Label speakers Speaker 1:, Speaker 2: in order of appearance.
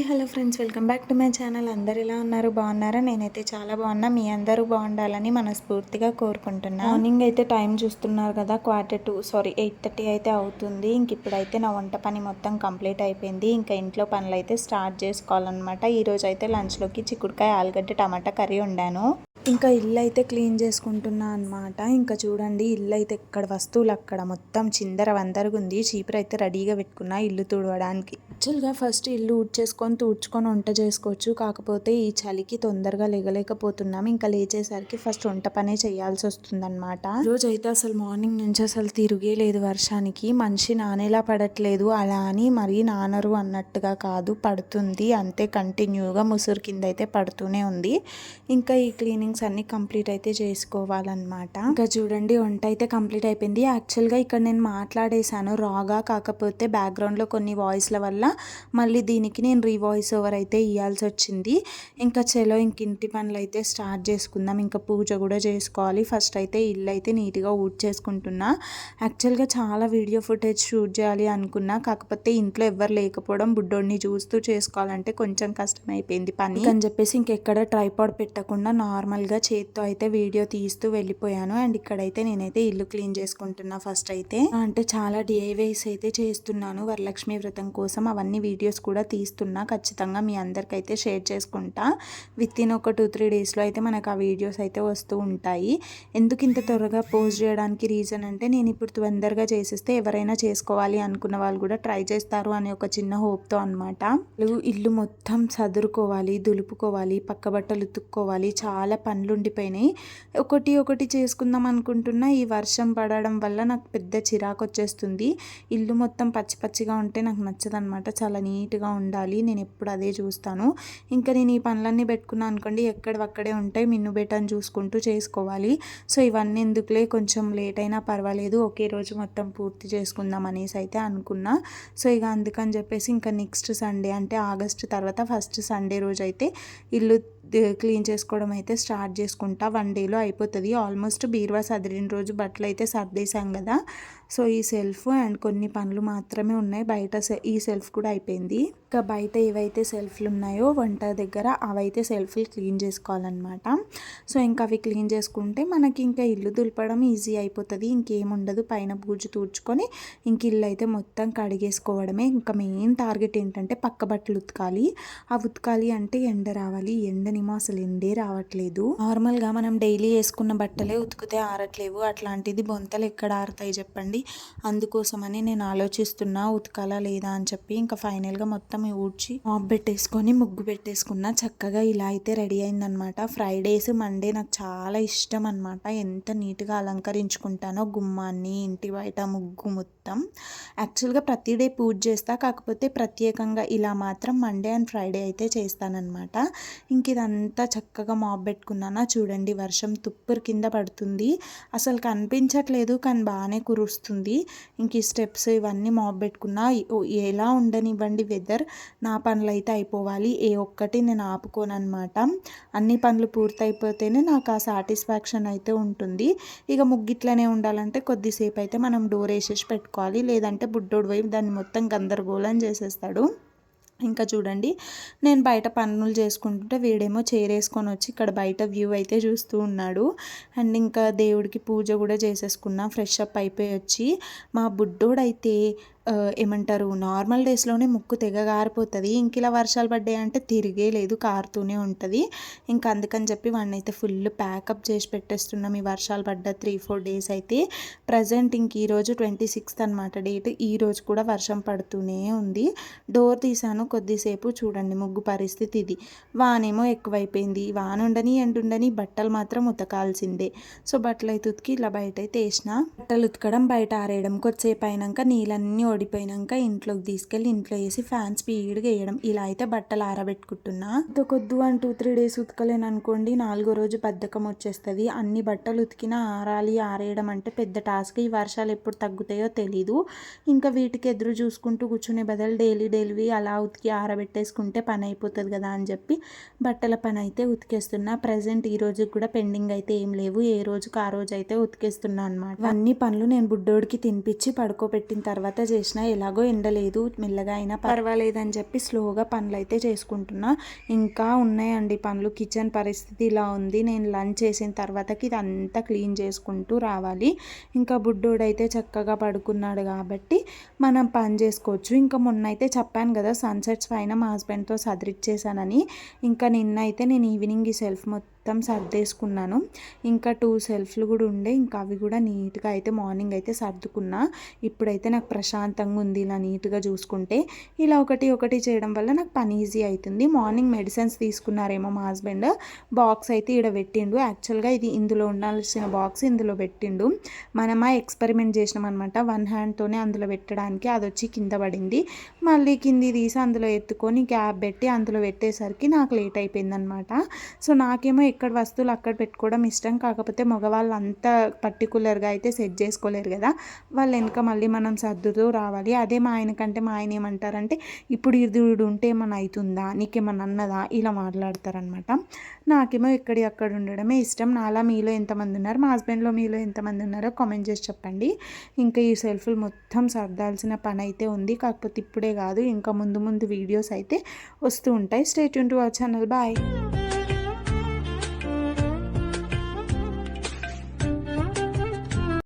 Speaker 1: Hi hello friends. Welcome back to my channel. అందరు ఎలా ఉన్నారు? బాగున్నారా? నేనైతే చాలా బాగున్నా. మీ అందరూ బాగుండాలని మనస్ఫూర్తిగా కోరుకుంటున్నా. మార్నింగ్ అయితే టైం చూస్తున్నారు కదా. Quarter to sorry eight thirty అయితే అవుతుంది. ఇంక ఇప్పుడైతే నా వంట పని మొత్తం కంప్లీట్ అయిపోయింది. ఇంకా ఇంట్లో పనులు అయితే స్టార్ట్ చేసుకోవాలన్నమాట. ఈరోజు అయితే లంచ్లోకి చిక్కుడుకాయ ఆలుగడ్డ టమాటా కర్రీ వండాను. ఇంకా ఇల్లు అయితే క్లీన్ చేసుకుంటున్నా అనమాట ఇంకా చూడండి ఇల్లు అయితే ఇక్కడ వస్తువులు అక్కడ మొత్తం చిందర వందరగా ఉంది చీపురు అయితే రెడీగా పెట్టుకున్నా ఇల్లు తుడవడానికి. యాక్చువల్గా ఫస్ట్ ఇల్లు ఊడ్చేసుకొని తూడ్చుకొని వంట చేసుకోవచ్చు. కాకపోతే ఈ చలికి తొందరగా లేగలేకపోతున్నాం. ఇంకా లేచేసరికి ఫస్ట్ వంట పనే చేయాల్సి వస్తుందన్నమాట. రోజైతే అసలు మార్నింగ్ నుంచి అసలు తిరిగే లేదు వర్షానికి. మనిషి నానేలా పడట్లేదు. అలా అని మరీ నానరు అన్నట్టుగా కాదు. పడుతుంది. అంతే కంటిన్యూగా ముసురు కింద అయితే పడుతూనే ఉంది. ఇంకా ఈ క్లీనింగ్స్ అన్ని కంప్లీట్ అయితే చేసుకోవాలన్నమాట. ఇంకా చూడండి వంట అయితే కంప్లీట్ అయిపోయింది. యాక్చువల్గా ఇక్కడ నేను మాట్లాడేశాను. రాగా కాకపోతే బ్యాక్గ్రౌండ్లో కొన్ని వాయిస్ల వల్ల మళ్ళీ దీనికి నేను రీవాయిస్ ఓవర్ అయితే ఇవ్వాల్సి వచ్చింది. ఇంకా చలో ఇంక ఇంటి పనులు అయితే స్టార్ట్ చేసుకుందాం. ఇంకా పూజ కూడా చేసుకోవాలి. ఫస్ట్ అయితే ఇల్లు అయితే నీట్గా ఊడ్ చేసుకుంటున్నా యాక్చువల్గా చాలా వీడియో ఫుటేజ్ షూట్ చేయాలి అనుకున్నా. కాకపోతే ఇంట్లో ఎవరు లేకపోవడం బుడ్డోడిని చూస్తూ చేసుకోవాలంటే కొంచెం కష్టం అయిపోయింది పని అని చెప్పేసి ఇంకెక్కడ ట్రైపాడ్ పెట్టకుండా నార్మల్గా చేత్తో అయితే వీడియో తీస్తూ వెళ్ళిపోయాను. అండ్ ఇక్కడైతే నేనైతే ఇల్లు క్లీన్ చేసుకుంటున్నా ఫస్ట్ అయితే. అంటే చాలా డిఐవైస్ అయితే చేస్తున్నాను. వరలక్ష్మి వ్రతం కోసం అవన్నీ అవన్నీ వీడియోస్ కూడా తీస్తున్నా. ఖచ్చితంగా మీ అందరికైతే షేర్ చేసుకుంటా. విత్ ఇన్ ఒక టూ త్రీ డేస్లో అయితే మనకు ఆ వీడియోస్ అయితే వస్తూ ఉంటాయి. ఎందుకు ఇంత త్వరగా పోస్ట్ చేయడానికి రీజన్ అంటే నేను ఇప్పుడు తొందరగా చేసేస్తే ఎవరైనా చేసుకోవాలి అనుకున్న వాళ్ళు కూడా ట్రై చేస్తారు అనే ఒక చిన్న హోప్తో అనమాట ఇల్లు మొత్తం సదురుకోవాలి దులుపుకోవాలి పక్క బట్టలు ఉతుక్కోవాలి చాలా పనులు ఉండిపోయినాయి. ఒకటి ఒకటి చేసుకుందాం అనుకుంటున్నా ఈ వర్షం పడడం వల్ల నాకు పెద్ద చిరాకు వచ్చేస్తుంది. ఇల్లు మొత్తం పచ్చి పచ్చిగా ఉంటే నాకు నచ్చదనమాట చాలా నీట్గా ఉండాలి. నేను ఎప్పుడు అదే చూస్తాను. ఇంకా నేను ఈ పనులన్నీ పెట్టుకున్నాను అనుకోండి ఎక్కడవక్కడే ఉంటాయి. మిన్ను బెటన్ చూసుకుంటూ చేసుకోవాలి. సో ఇవన్నీ ఎందుకులే? కొంచెం లేట్ అయినా పర్వాలేదు. ఒకే రోజు మొత్తం పూర్తి చేసుకుందాం అనేసి అయితే అనుకున్నా. సో ఇక అందుకని చెప్పేసి ఇంకా నెక్స్ట్ సండే అంటే ఆగస్ట్ తర్వాత ఫస్ట్ సండే రోజు అయితే ఇల్లు క్లీన్ చేసుకోవడం అయితే స్టార్ట్ చేసుకుంటా. వన్ డేలో అయిపోతుంది. ఆల్మోస్ట్ బీరువా సదిరిన రోజు బట్టలు అయితే సర్దేశాం కదా. సో ఈ సెల్ఫ్ అండ్ కొన్ని పనులు మాత్రమే ఉన్నాయి. బయట ఈ సెల్ఫ్ కూడా అయిపోయింది. ఇంకా బయట ఏవైతే సెల్ఫ్లు ఉన్నాయో వంట దగ్గర అవైతే సెల్ఫ్లు క్లీన్ చేసుకోవాలన్నమాట. సో ఇంకా అవి క్లీన్ చేసుకుంటే మనకి ఇంకా ఇల్లు దులపడం ఈజీ అయిపోతుంది. ఇంకేముండదు పైన పూజ తూడ్చుకొని ఇంక ఇల్లు అయితే మొత్తం కడిగేసుకోవడమే. ఇంకా మెయిన్ టార్గెట్ ఏంటంటే పక్క బట్టలు ఉతకాలి. ఆ ఉతకాలి అంటే ఎండ రావాలి. ఎండనేమో అసలు ఎండే రావట్లేదు. నార్మల్గా మనం డైలీ వేసుకున్న బట్టలే ఉతికితే ఆరట్లేవు. అట్లాంటిది బొంతలు ఎక్కడ ఆరుతాయి చెప్పండి. అందుకోసమని నేను ఆలోచిస్తున్నా. ఉతకాలా లేదా అని చెప్పి ఇంకా ఫైనల్గా మొత్తం ఊడ్చి మాప్ పెట్టేసుకొని ముగ్గు పెట్టేసుకున్న చక్కగా ఇలా అయితే రెడీ అయిందనమాట. ఫ్రైడేస్ మండే నాకు చాలా ఇష్టం అనమాట ఎంత నీట్గా అలంకరించుకుంటానో గుమ్మాన్ని ఇంటి బయట ముగ్గు మొత్తం. యాక్చువల్గా ప్రతి డే పూజ చేస్తా కాకపోతే ప్రత్యేకంగా ఇలా మాత్రం మండే అండ్ ఫ్రైడే అయితే చేస్తానన్నమాట ఇంక ఇదంతా చక్కగా మాప్ పెట్టుకున్నానా చూడండి వర్షం తుప్పరు కింద పడుతుంది. అసలు కనిపించట్లేదు కానీ బాగానే కురుస్తుంది. ఇంక ఈ స్టెప్స్ ఇవన్నీ మాప్ పెట్టుకున్నా ఎలా ఉండనివ్వండి వెదర్ నా పనులు అయితే అయిపోవాలి. ఏ ఒక్కటి నేను ఆపుకోను అనమాట అన్ని పనులు పూర్తయిపోతేనే నాకు ఆ సాటిస్ఫాక్షన్ అయితే ఉంటుంది. ఇక ముగ్గిట్లనే ఉండాలంటే కొద్దిసేపు అయితే మనం డోర్ వేసేసి పెట్టుకోవాలి. లేదంటే బుడ్డోడు వైపు దాన్ని మొత్తం గందరగోళం చేసేస్తాడు. ఇంకా చూడండి నేను బయట పనులు చేసుకుంటుంటే వీడేమో చేరేసుకొని వచ్చి ఇక్కడ బయట వ్యూ అయితే చూస్తూ ఉన్నాడు. అండ్ ఇంకా దేవుడికి పూజ కూడా చేసేసుకున్నా ఫ్రెష్ అప్ అయిపోయి వచ్చి. మా బుడ్డోడైతే ఏమంటారు నార్మల్ డేస్లోనే ముక్కు తెగ కారిపోతుంది ఇంక ఇలా వర్షాలు పడ్డాయి అంటే తిరిగే లేదు కారుతూనే ఉంటుంది. ఇంకా అందుకని చెప్పి వాడిని అయితే ఫుల్ ప్యాకప్ చేసి పెట్టేస్తున్నాం ఈ వర్షాలు పడ్డ త్రీ ఫోర్ డేస్ అయితే. ప్రజెంట్ ఇంక ఈరోజు ట్వంటీ సిక్స్త్ అనమాట డేట్. ఈ రోజు కూడా వర్షం పడుతూనే ఉంది. డోర్ తీసాను కొద్దిసేపు చూడండి ముగ్గు పరిస్థితి ఇది. వానేమో ఎక్కువైపోయింది. వాన ఉండని ఎండుండని బట్టలు మాత్రం ఉతకాల్సిందే. సో బట్టలు అయితే ఉతికి ఇలా బయట అయితే వేసిన బట్టలు ఉతకడం బయట ఆరేయడం కొద్దిసేపు అయినాక నీళ్ళన్నీ ఓడిపోయినాక ఇంట్లోకి తీసుకెళ్ళి ఇంట్లో వేసి ఫ్యాన్ స్పీడ్గా వేయడం. ఇలా అయితే బట్టలు ఆరబెట్టుకుంటున్నా. కొద్దు అని టూ త్రీ డేస్ ఉతకలేను అనుకోండి నాలుగో రోజు బద్ధకం వచ్చేస్తుంది. అన్ని బట్టలు ఉతికినా ఆరాలి ఆరేయడం అంటే పెద్ద టాస్క్. ఈ వర్షాలు ఎప్పుడు తగ్గుతాయో తెలీదు. ఇంకా వీటికి ఎదురు చూసుకుంటూ కూర్చునే బదులు డైలీ డైలీ అలా ఉతికి ఆరబెట్టేసుకుంటే పని అయిపోతుంది కదా అని చెప్పి బట్టల పని అయితే ఉతికేస్తున్నా. ప్రజెంట్ ఈ రోజు కూడా పెండింగ్ అయితే ఏం లేవు. ఏ రోజుకి ఆ రోజు అయితే ఉతికేస్తున్నా అనమాట అన్ని పనులు నేను బుడ్డోడికి తినిపించి పడుకోబెట్టిన తర్వాత చేసినా ఎలాగో ఎండలేదు మెల్లగా అయినా పర్వాలేదని చెప్పి స్లోగా పనులు అయితే చేసుకుంటున్నా. ఇంకా ఉన్నాయండి పనులు. కిచెన్ పరిస్థితి ఇలా ఉంది. నేను లంచ్ చేసిన తర్వాతకి ఇదంతా క్లీన్ చేసుకుంటూ రావాలి. ఇంకా బుడ్డోడైతే చక్కగా పడుకున్నాడు కాబట్టి మనం పని చేసుకోవచ్చు. ఇంకా మొన్న అయితే చెప్పాను కదా సన్సెట్స్ పైన మా హస్బెండ్తో సదిరిచ్చేసానని ఇంకా నిన్న అయితే నేను ఈవినింగ్ ఈ సెల్ఫ్ మొత్తం మొత్తం సర్దేసుకున్నాను. ఇంకా టూ సెల్ఫ్లు కూడా ఉండే. ఇంకా అవి కూడా నీట్గా అయితే మార్నింగ్ అయితే సర్దుకున్నా. ఇప్పుడైతే నాకు ప్రశాంతంగా ఉంది ఇలా నీట్గా చూసుకుంటే. ఇలా ఒకటి ఒకటి చేయడం వల్ల నాకు పని ఈజీ అవుతుంది. మార్నింగ్ మెడిసిన్స్ తీసుకున్నారేమో మా హస్బెండ్ బాక్స్ అయితే ఇక్కడ పెట్టిండు. యాక్చువల్గా ఇది ఇందులో ఉండాల్సిన బాక్స్ ఇందులో పెట్టిండు. మనమా ఎక్స్పెరిమెంట్ చేసినాం అనమాట వన్ హ్యాండ్తోనే అందులో పెట్టడానికి అది వచ్చి కింద పడింది. మళ్ళీ కింది తీసి అందులో ఎత్తుకొని క్యాబ్ పెట్టి అందులో పెట్టేసరికి నాకు లేట్ అయిపోయింది అనమాట సో నాకేమో ఇక్కడ వస్తువులు అక్కడ పెట్టుకోవడం ఇష్టం కాకపోతే మగవాళ్ళు అంత పర్టికులర్గా అయితే సెట్ చేసుకోలేరు కదా. వాళ్ళు వెనక మళ్ళీ మనం సర్దుతూ రావాలి. అదే మా ఆయన కంటే మా ఆయన ఏమంటారంటే ఇప్పుడు ఇది ఉంటే ఏమన్నా అవుతుందా నీకేమన్నా అన్నదా? ఇలా మాట్లాడతారనమాట నాకేమో ఇక్కడి అక్కడ ఉండడమే ఇష్టం. నాలా మీలో ఎంతమంది ఉన్నారు? మా హస్బెండ్లో మీలో ఎంతమంది ఉన్నారో కామెంట్ చేసి చెప్పండి. ఇంకా ఈ సెల్ఫ్లు మొత్తం సర్దాల్సిన పని అయితే ఉంది. కాకపోతే ఇప్పుడే కాదు ఇంకా ముందు ముందు వీడియోస్ అయితే వస్తూ ఉంటాయి. Stay tuned to our channel bye